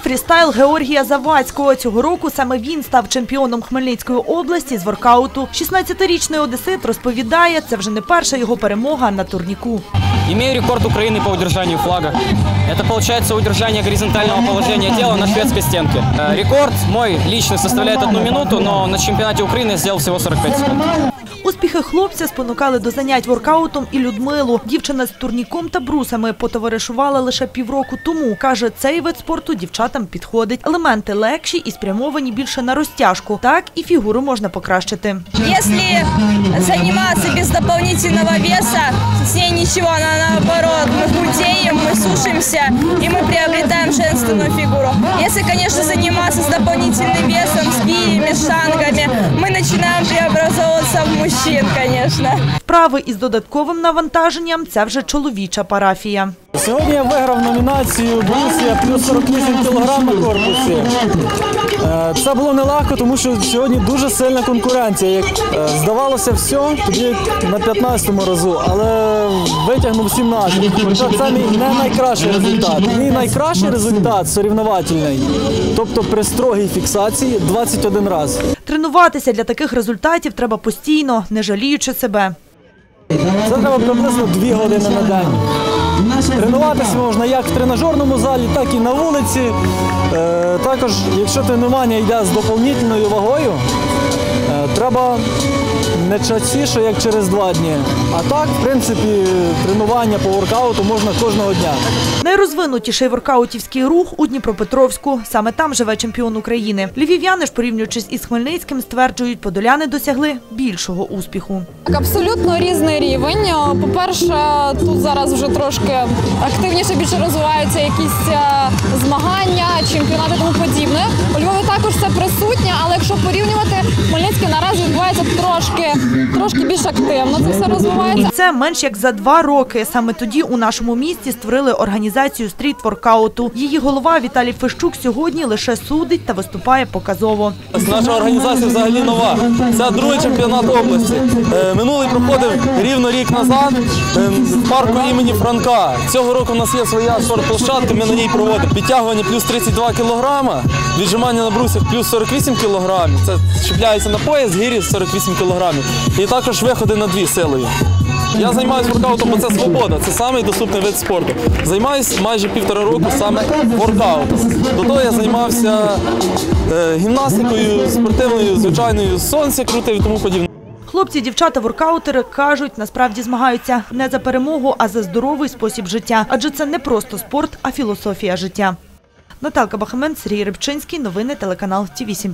фрістайл Георгія Завадського. Цього року саме він став чемпіоном Хмельницької області з воркауту. 16-річний одесит розповідає, це вже не перша його перемога на турніку. Имею рекорд Украины по удержанию флага. Это получается удержание горизонтального положения тела на шведской стенке. Э, Рекорд мой личный составляет одну минуту, но на чемпионате Украины я сделал всего 45 секунд. Успіхи хлопця спонукали до занять воркаутом і Людмилу. Дівчина з турніком та брусами потоваришувала лише півроку тому. Каже, цей вид спорту дівчатам підходить. Елементи легші і спрямовані більше на розтяжку. Так і фігуру можна покращити. Если заниматься без дополнительного веса, с ней ничего, она наоборот, мы худеем, мы сушимся и мы приобретаем женственную фигуру. Если, конечно, заниматься с дополнительным весом, с ми мы начинаем в мужчин, конечно. Вправи із додатковим навантаженням це вже чоловіча парафія. Сьогодні я виграв номінацію Брусія плюс 48 кг на корпусі. Е, Це було нелегко, тому що сьогодні дуже сильна конкуренція. Як е, здавалося все, тоді на 15-му разу, але витягнув 17. Хоча це мій не найкращий результат. Мій найкращий результат сорівновательний, тобто при строгій фіксації 21 раз. Тренуватися для таких результатів треба постійно, не жаліючи себе. Це треба приблизно 2 години на день. Тренуватися можна як в тренажерному залі, так і на вулиці. Е, також, якщо тренування йде з доповнительною вагою, е, треба не частіше, як через два дні. А так, в принципі, тренування по воркауту можна кожного дня. Найрозвинутіший воркаутівський рух у Дніпропетровську. Саме там живе чемпіон України. Львів'яни ж, порівнюючись із Хмельницьким, стверджують, подоляни досягли більшого успіху. Так, абсолютно різний рівень. Е, По-перше, тут зараз вже трошки активніше більше розвиваються якісь е, змагання, чемпіонати тому подібне. У Львові також це присутнє, але якщо порівнювати, Хмельницький наразі відбувається трошки, трошки більш активно. Це все розвивається. Це менш як за два роки. Саме тоді у нашому місті створили організацію стріт-воркауту. Її голова Віталій Фещук сьогодні лише судить та виступає показово. Наша організація взагалі нова. Це другий чемпіонат області. Е, Минулий проходив рівно рік назад е, в парку імені Франка. Цього року у нас є своя спортплощадка, ми на ній проводимо підтягування плюс 32 кілограма, віджимання на брусях плюс 48 кілограмів. Це чіпляється на пояс, гірі 48 кілограмів. І також виходи на дві силою. Я займаюся воркаутом, бо це свобода, це самий доступний вид спорту. Займаюся майже півтора року саме воркаутом. До того я займався е, гімнастикою, спортивною, звичайною, сонце крутив і тому подібне. Хлопці, дівчата, воркаутери кажуть, насправді змагаються не за перемогу, а за здоровий спосіб життя. Адже це не просто спорт, а філософія життя. Наталка Бахамен, Сергій Рибчинський. Новини телеканал Ті 8